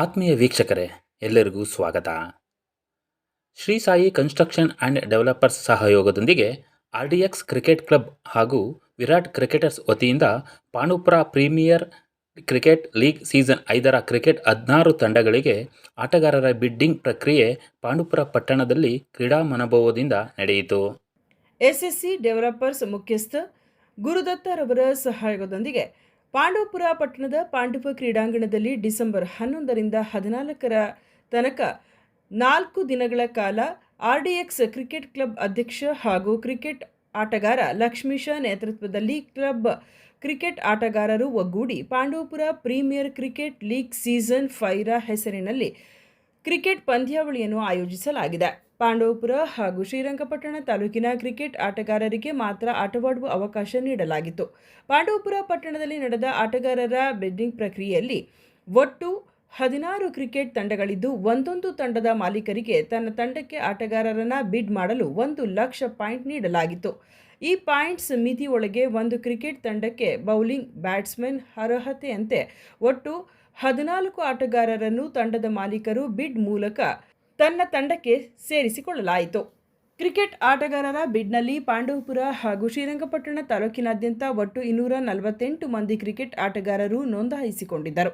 ಆತ್ಮೀಯ ವೀಕ್ಷಕರೇ ಎಲ್ಲರಿಗೂ ಸ್ವಾಗತ. Shri Sai construction and developers ಸಹಯೋಗದೊಂದಿಗೆ R D X cricket club ಹಾಗೂ ವಿರಾಟ್ ಕ್ರಿಕೆಟರ್ಸ್ ವತಿಯಿಂದ Pandupura premier cricket league season ಐದರ ಕ್ರಿಕೆಟ್ ಹದಿನಾರು ತಂಡಗಳಿಗೆ ಆಟಗಾರರ ಬಿಡ್ಡಿಂಗ್ ಪ್ರಕ್ರಿಯೆ ಪಾಂಡುಪುರ ಪಟ್ಟಣದಲ್ಲಿ ಕ್ರೀಡಾ ಮನೋಭಾವದಿಂದ ನಡೆಯಿತು. ಎಸ್ಎಸ್ಸಿ ಡೆವಲಪರ್ಸ್ ಮುಖ್ಯಸ್ಥ ಗುರುದತ್ತರವರ ಸಹಯೋಗದೊಂದಿಗೆ ಪಾಂಡವಪುರ ಪಟ್ಟಣದ ಪಾಂಡವ ಕ್ರೀಡಾಂಗಣದಲ್ಲಿ ಡಿಸೆಂಬರ್ ಹನ್ನೊಂದರಿಂದ ಹದಿನಾಲ್ಕರ ತನಕ ನಾಲ್ಕು ದಿನಗಳ ಕಾಲ ಆರ್ಡಿಎಕ್ಸ್ ಕ್ರಿಕೆಟ್ ಕ್ಲಬ್ ಅಧ್ಯಕ್ಷ ಹಾಗೂ ಕ್ರಿಕೆಟ್ ಆಟಗಾರ ಲಕ್ಷ್ಮೀಶ ನೇತೃತ್ವದಲ್ಲಿ ಕ್ಲಬ್ ಕ್ರಿಕೆಟ್ ಆಟಗಾರರು ಒಗ್ಗೂಡಿ Pandavapura premier cricket league season ಫೈರ ಹೆಸರಿನಲ್ಲಿ ಕ್ರಿಕೆಟ್ ಪಂದ್ಯಾವಳಿಯನ್ನು ಆಯೋಜಿಸಲಾಗಿದೆ. ಪಾಂಡವಪುರ ಹಾಗೂ ಶ್ರೀರಂಗಪಟ್ಟಣ ತಾಲೂಕಿನ ಕ್ರಿಕೆಟ್ ಆಟಗಾರರಿಗೆ ಮಾತ್ರ ಆಟವಾಡುವ ಅವಕಾಶ ನೀಡಲಾಗಿತ್ತು. ಪಾಂಡವಪುರ ಪಟ್ಟಣದಲ್ಲಿ ನಡೆದ ಆಟಗಾರರ ಬೆಡ್ಡಿಂಗ್ ಪ್ರಕ್ರಿಯೆಯಲ್ಲಿ ಒಟ್ಟು ಹದಿನಾರು ಕ್ರಿಕೆಟ್ ತಂಡಗಳಿದ್ದು, ಒಂದೊಂದು ತಂಡದ ಮಾಲೀಕರಿಗೆ ತನ್ನ ತಂಡಕ್ಕೆ ಆಟಗಾರರನ್ನ ಬಿಡ್ ಮಾಡಲು ಒಂದು ಲಕ್ಷ ಪಾಯಿಂಟ್ ನೀಡಲಾಗಿತ್ತು. ಈ ಪಾಯಿಂಟ್ಸ್ ಮಿತಿಯೊಳಗೆ ಒಂದು ಕ್ರಿಕೆಟ್ ತಂಡಕ್ಕೆ ಬೌಲಿಂಗ್ ಬ್ಯಾಟ್ಸ್ಮನ್ ಅರ್ಹತೆಯಂತೆ ಒಟ್ಟು ಹದಿನಾಲ್ಕು ಆಟಗಾರರನ್ನು ತಂಡದ ಮಾಲೀಕರು ಬಿಡ್ ಮೂಲಕ ತನ್ನ ತಂಡಕ್ಕೆ ಸೇರಿಸಿಕೊಳ್ಳಲಾಯಿತು. ಕ್ರಿಕೆಟ್ ಆಟಗಾರರ ಬಿಡ್ನಲ್ಲಿ ಪಾಂಡವಪುರ ಹಾಗೂ ಶ್ರೀರಂಗಪಟ್ಟಣ ತಾಲೂಕಿನಾದ್ಯಂತ ಒಟ್ಟು ಇನ್ನೂರ ನಲವತ್ತೆಂಟು ಮಂದಿ ಕ್ರಿಕೆಟ್ ಆಟಗಾರರು ನೋಂದಾಯಿಸಿಕೊಂಡಿದ್ದರು.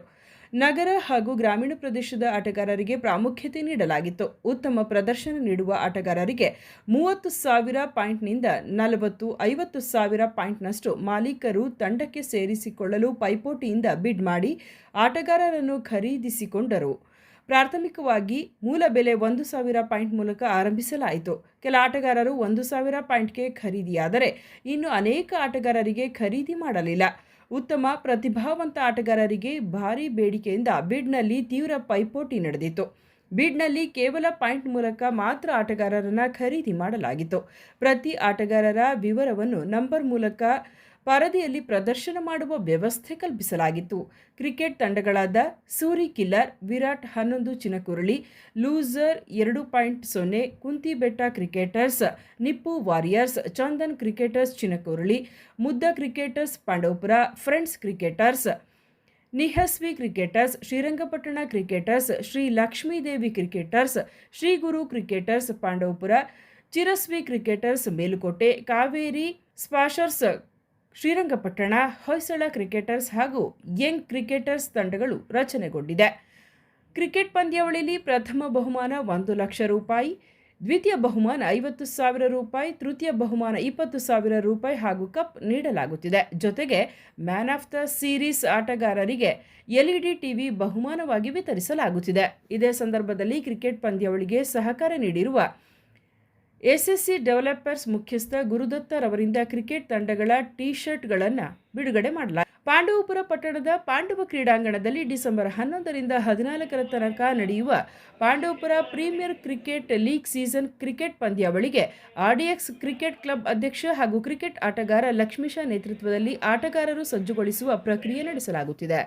ನಗರ ಹಾಗೂ ಗ್ರಾಮೀಣ ಪ್ರದೇಶದ ಆಟಗಾರರಿಗೆ ಪ್ರಾಮುಖ್ಯತೆ ನೀಡಲಾಗಿತ್ತು. ಉತ್ತಮ ಪ್ರದರ್ಶನ ನೀಡುವ ಆಟಗಾರರಿಗೆ ಮೂವತ್ತು ಸಾವಿರ ಪಾಯಿಂಟ್ನಿಂದ ನಲವತ್ತು, ಐವತ್ತು ಸಾವಿರ ಪಾಯಿಂಟ್ನಷ್ಟು ಮಾಲೀಕರು ತಂಡಕ್ಕೆ ಸೇರಿಸಿಕೊಳ್ಳಲು ಪೈಪೋಟಿಯಿಂದ ಬಿಡ್ ಮಾಡಿ ಆಟಗಾರರನ್ನು ಖರೀದಿಸಿಕೊಂಡರು. ಪ್ರಾಥಮಿಕವಾಗಿ ಮೂಲ ಬೆಲೆ ಒಂದು ಸಾವಿರ ಪಾಯಿಂಟ್ ಮೂಲಕ ಆರಂಭಿಸಲಾಯಿತು. ಕೆಲ ಆಟಗಾರರು ಒಂದು ಸಾವಿರ ಪಾಯಿಂಟ್ಗೆ ಖರೀದಿಯಾದರೆ ಇನ್ನು ಅನೇಕ ಆಟಗಾರರಿಗೆ ಖರೀದಿ ಮಾಡಲಿಲ್ಲ. ಉತ್ತಮ, ಪ್ರತಿಭಾವಂತ ಆಟಗಾರರಿಗೆ ಭಾರೀ ಬೇಡಿಕೆಯಿಂದ ಬಿಡ್ನಲ್ಲಿ ತೀವ್ರ ಪೈಪೋಟಿ ನಡೆದಿತ್ತು. ಬಿಡ್ನಲ್ಲಿ ಕೇವಲ ಪಾಯಿಂಟ್ ಮೂಲಕ ಮಾತ್ರ ಆಟಗಾರರನ್ನು ಖರೀದಿ ಮಾಡಲಾಗಿತ್ತು. ಪ್ರತಿ ಆಟಗಾರರ ವಿವರವನ್ನು ನಂಬರ್ ಮೂಲಕ ಪರದೆಯಲ್ಲಿ ಪ್ರದರ್ಶನ ಮಾಡುವ ವ್ಯವಸ್ಥೆ ಕಲ್ಪಿಸಲಾಗಿತ್ತು. ಕ್ರಿಕೆಟ್ ತಂಡಗಳಾದ ಸೂರಿ ಕಿಲ್ಲರ್, ವಿರಾಟ್ ಹನ್ನೊಂದು ಚಿನಕುರಳಿ, ಲೂಸರ್ ಎರಡು ಪಾಯಿಂಟ್ ಸೊನ್ನೆ Kuntibetta cricketers, Nippu warriors, Chandan cricketers Chinakurali, Mudda cricketers Pandavapura, friends cricketers, Nihasvi cricketers, Srirangapatna cricketers, Shri Lakshmidevi cricketers, Shri Guru cricketers Pandavapura, Chiraswi cricketers Melukote, Kaveri smashers Srirangapatna, Hoysala cricketers ಹಾಗೂ young cricketers ತಂಡಗಳು ರಚನೆಗೊಂಡಿದೆ. Cricket ಪಂದ್ಯಾವಳಿಯಲ್ಲಿ ಪ್ರಥಮ ಬಹುಮಾನ ಒಂದು ಲಕ್ಷ ರೂಪಾಯಿ, ದ್ವಿತೀಯ ಬಹುಮಾನ ಐವತ್ತು ಸಾವಿರ ರೂಪಾಯಿ, ತೃತೀಯ ಬಹುಮಾನ ಇಪ್ಪತ್ತು ಸಾವಿರ ರೂಪಾಯಿ ಹಾಗೂ ಕಪ್ ನೀಡಲಾಗುತ್ತಿದೆ. ಜೊತೆಗೆ ಮ್ಯಾನ್ ಆಫ್ ದ ಸೀರೀಸ್ ಆಟಗಾರರಿಗೆ ಎಲ್ಇಡಿ ಟಿವಿ ಬಹುಮಾನವಾಗಿ ವಿತರಿಸಲಾಗುತ್ತಿದೆ. ಇದೇ ಸಂದರ್ಭದಲ್ಲಿ ಕ್ರಿಕೆಟ್ ಪಂದ್ಯಾವಳಿಗೆ ಸಹಕಾರ ನೀಡಿರುವ ಎಸ್ಎಸ್ಸಿ ಡೆವಲಪರ್ಸ್ ಮುಖ್ಯಸ್ಥ ಗುರುದತ್ತರವರಿಂದ ಕ್ರಿಕೆಟ್ ತಂಡಗಳ ಟಿ ಶರ್ಟ್ಗಳನ್ನು ಬಿಡುಗಡೆ ಮಾಡಲಾಗಿದೆ ಪಾಂಡವಪುರ ಪಟ್ಟಣದ ಪಾಂಡವ ಕ್ರೀಡಾಂಗಣದಲ್ಲಿ ಡಿಸೆಂಬರ್ ಹನ್ನೊಂದರಿಂದ ಹದಿನಾಲ್ಕರ ತನಕ ನಡೆಯುವ Pandavapura premier cricket league season cricket ಪಂದ್ಯಾವಳಿಗೆ RDX cricket club ಅಧ್ಯಕ್ಷ ಹಾಗೂ ಕ್ರಿಕೆಟ್ ಆಟಗಾರ ಲಕ್ಷ್ಮೀಶ ನೇತೃತ್ವದಲ್ಲಿ ಆಟಗಾರರು ಸಜ್ಜುಗೊಳಿಸುವ ಪ್ರಕ್ರಿಯೆ ನಡೆಸಲಾಗುತ್ತಿದೆ.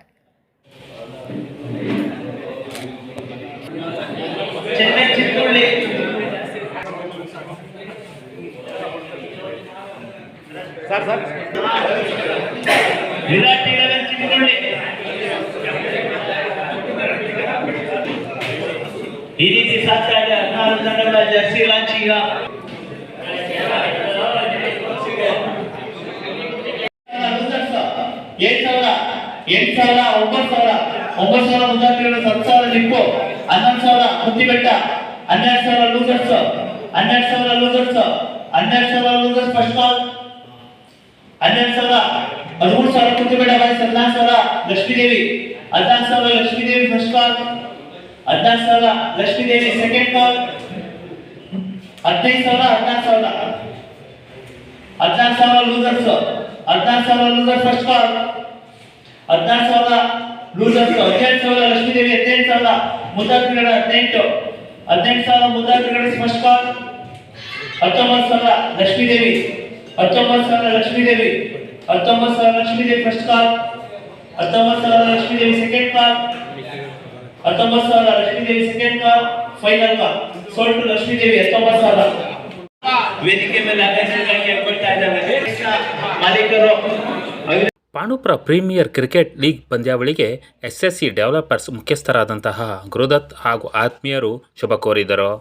ಚೆನ್ನೈ ಚಿತ್ತೂರ್ಳಿ ಸರ್ ಸರ್ ವಿರಾಟ್ ಇಲೆವೆನ್ ಚಿತ್ತೂರ್ಳಿ ಈ ರೀತಿ ಸಾಗ್ತಾ ಇದೆ ಹದಿನಾರು ತಂಡಗಳ ಜರ್ಸಿ ಲಾಂಚ್ ಈಗ ಏಳು ಸಾವಿರ ಎಂಟು ಸಾವಿರ ಒಂಬತ್ತು ಸಾವಿರ ಒಂಬತ್ತು ಸಾವಿರ ಮುದ್ದಾಟಿಗಳು ಹತ್ತು ಸಾವಿರ ಲಿಂಕು ಹನ್ನೊಂದು ಸಾವಿರ ಮುತ್ತಿಬೆಟ್ಟ ಹನ್ನೆರಡು ಸಾವಿರ ಲೂಸರ್ಸ್ ಹನ್ನೆರಡು ಸಾವಿರ ಲೂಸರ್ಸ್ ಹನ್ನೆರಡು ಸಾವಿರ ಲೂಸರ್ಸ್ ಫಸ್ಟ್ ಕಾಲ್ ಹನ್ನೆರಡು ಸಾವಿರ, ಹದಿಮೂರು ಸಾವಿರ ಕುಂತಿಬೇಡ ಬಾಯ್ಸ್ ಹದಿನಾರು ಸಾವಿರ, ಲಕ್ಷ್ಮೀದೇವಿ. ಹದಿನಾಲ್ಕು ಸಾವಿರ, ಲಕ್ಷ್ಮೀದೇವಿ ಫಸ್ಟ್ ಕಾಲ್ ಹದಿನಾಲ್ಕು ಸಾವಿರ, ಲಕ್ಷ್ಮೀದೇವಿ ಸೆಕೆಂಡ್ ಕಾಲ್ ಹದಿನೈದು ಸಾವಿರ, ಹದಿನಾಲ್ಕು ಸಾವಿರ. ಹದಿನಾಲ್ಕು ಸಾವಿರ ಲೂಸರ್ಸ್ ಹದಿನಾಲ್ಕು ಸಾವಿರ ಲೂಸರ್ ಫಸ್ಟ್ ಕಾಲ್ ಹದಿನಾಲ್ಕು ಸಾವಿರ ಲೂಸರ್ಸ್ ಹದಿನೆಂಟು ಸಾವಿರ ಲಕ್ಷ್ಮೀದೇವಿ, ಹದಿನೆಂಟು ಸಾವಿರ ಮುದ್ದಾಕ್ರಿಗಳ ಹದಿನೆಂಟು. ಹದಿನೆಂಟು ಸಾವಿರ ಮುದ್ದಾಕ್ರಿಗಳ ಫಸ್ಟ್ ಕಾಲ್ ಹತ್ತೊಂಬತ್ತು ಸಾವಿರ ಲಕ್ಷ್ಮೀದೇವಿ. ಹತ್ತೊಂಬತ್ತು ಸಾವಿರ ಲಕ್ಷ್ಮೀದೇವಿ ಹತ್ತೊಂಬತ್ತು ಸಾವಿರ ಲಕ್ಷ್ಮೀದೇವಿ ಫಸ್ಟ್ ಕಾಲ್ ಹತ್ತೊಂಬತ್ತು ಸಾವಿರ ಲಕ್ಷ್ಮೀದೇವಿ ಸೆಕೆಂಡ್ ಕಾಲ್ ಹತ್ತೊಂಬತ್ತು ಸಾವಿರ Lakshmidevi second call final call sold Lakshmidevi ಹತ್ತೊಂಬತ್ತು ಸಾವಿರ. ವೇದಿಕೆ ಮೇಲೆ ಮಾಲೀಕರು. ಪಾಂಡುಪುರ ಪ್ರೀಮಿಯರ್ ಕ್ರಿಕೆಟ್ ಲೀಗ್ ಪಂದ್ಯಾವಳಿಗೆ ಎಸ್ಎಸ್ಸಿ ಡೆವಲಪರ್ಸ್ ಮುಖ್ಯಸ್ಥರಾದಂತಹ ಗುರುದತ್ ಹಾಗೂ ಆತ್ಮೀಯರು ಶುಭ ಕೋರಿದರು.